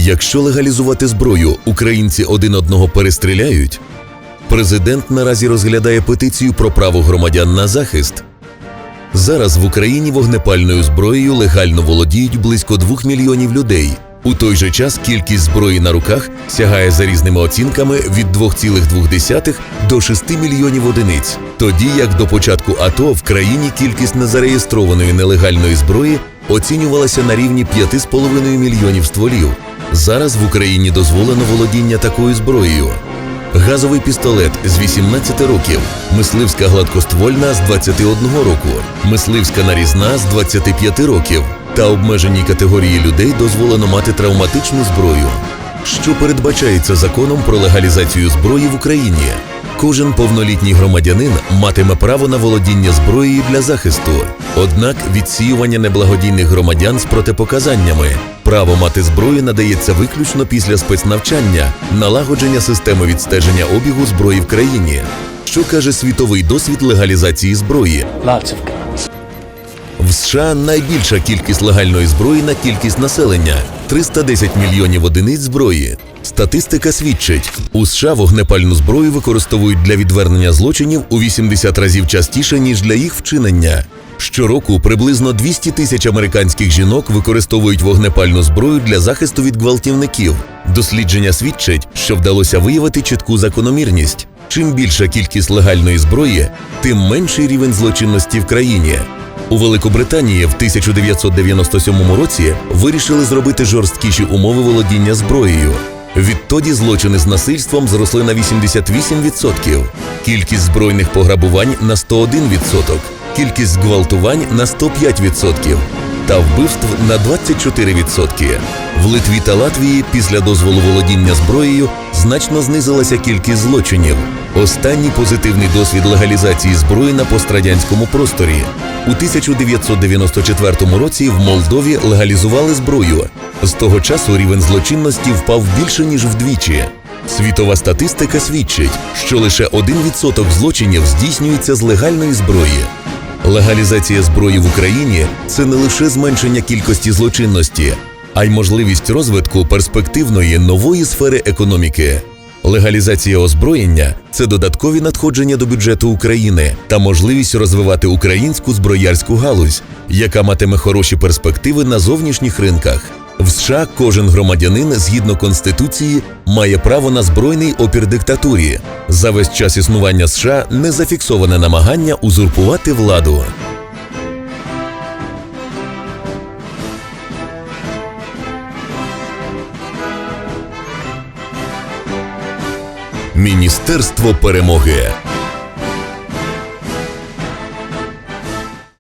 Якщо легалізувати зброю, українці один одного перестріляють. Президент наразі розглядає петицію про право громадян на захист. Зараз в Україні вогнепальною зброєю легально володіють близько 2 мільйонів людей. У той же час кількість зброї на руках сягає за різними оцінками від 2,2 до 6 мільйонів одиниць. Тоді як до початку АТО в країні кількість незареєстрованої нелегальної зброї оцінювалася на рівні 5,5 мільйонів стволів. Зараз в Україні дозволено володіння такою зброєю. Газовий пістолет з 18 років, мисливська гладкоствольна з 21 року, мисливська нарізна з 25 років. Та обмеженій категорії людей дозволено мати травматичну зброю. Що передбачається законом про легалізацію зброї в Україні? Кожен повнолітній громадянин матиме право на володіння зброєю для захисту. Однак відсіювання неблагодійних громадян з протипоказаннями. Право мати зброю надається виключно після спецнавчання, налагодження системи відстеження обігу зброї в країні. Що каже світовий досвід легалізації зброї? В США найбільша кількість легальної зброї на кількість населення 310 мільйонів одиниць зброї. Статистика свідчить, у США вогнепальну зброю використовують для відвернення злочинів у 80 разів частіше, ніж для їх вчинення. Щороку приблизно 200 тисяч американських жінок використовують вогнепальну зброю для захисту від гвалтівників. Дослідження свідчать, що вдалося виявити чітку закономірність. Чим більша кількість легальної зброї, тим менший рівень злочинності в країні. У Великобританії в 1997 році вирішили зробити жорсткіші умови володіння зброєю. Відтоді злочини з насильством зросли на 88%, кількість збройних пограбувань на 101%, кількість зґвалтувань на 105% та вбивств на 24%. В Литві та Латвії після дозволу володіння зброєю значно знизилася кількість злочинів. Останній позитивний досвід легалізації зброї на пострадянському просторі. У 1994 році в Молдові легалізували зброю. З того часу рівень злочинності впав більше ніж вдвічі. Світова статистика свідчить, що лише 1% злочинів здійснюється з легальної зброї. Легалізація зброї в Україні це не лише зменшення кількості злочинності, а й можливість розвитку перспективної нової сфери економіки. Легалізація озброєння це додаткові надходження до бюджету України та можливість розвивати українську зброярську галузь, яка матиме хороші перспективи на зовнішніх ринках. В США кожен громадянин згідно конституції має право на збройний опір диктатурі. За весь час існування США не зафіксоване намагання узурпувати владу. Міністерство перемоги